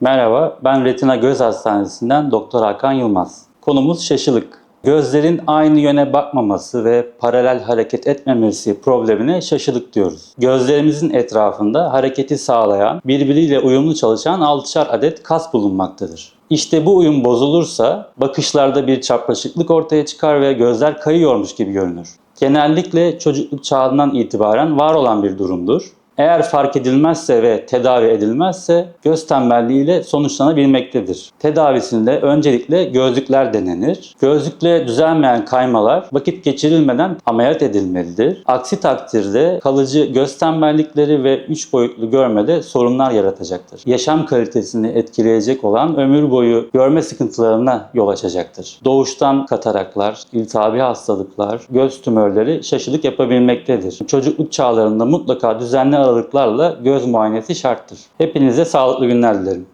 Merhaba, ben Retina Göz Hastanesi'nden Doktor Hakan Yılmaz. Konumuz şaşılık. Gözlerin aynı yöne bakmaması ve paralel hareket etmemesi problemine şaşılık diyoruz. Gözlerimizin etrafında hareketi sağlayan, birbiriyle uyumlu çalışan 6'şar adet kas bulunmaktadır. İşte bu uyum bozulursa bakışlarda bir çapraşıklık ortaya çıkar ve gözler kayıyormuş gibi görünür. Genellikle çocukluk çağından itibaren var olan bir durumdur. Eğer fark edilmezse ve tedavi edilmezse göz tembelliğiyle sonuçlanabilmektedir. Tedavisinde öncelikle gözlükler denenir. Gözlükle düzelmeyen kaymalar vakit geçirilmeden ameliyat edilmelidir. Aksi takdirde kalıcı göz tembellikleri ve 3 boyutlu görmede sorunlar yaratacaktır. Yaşam kalitesini etkileyecek olan ömür boyu görme sıkıntılarına yol açacaktır. Doğuştan kataraklar, iltihabi hastalıklar, göz tümörleri şaşılık yapabilmektedir. Çocukluk çağlarında mutlaka düzenli aralıklarla göz muayenesi şarttır. Hepinize sağlıklı günler dilerim.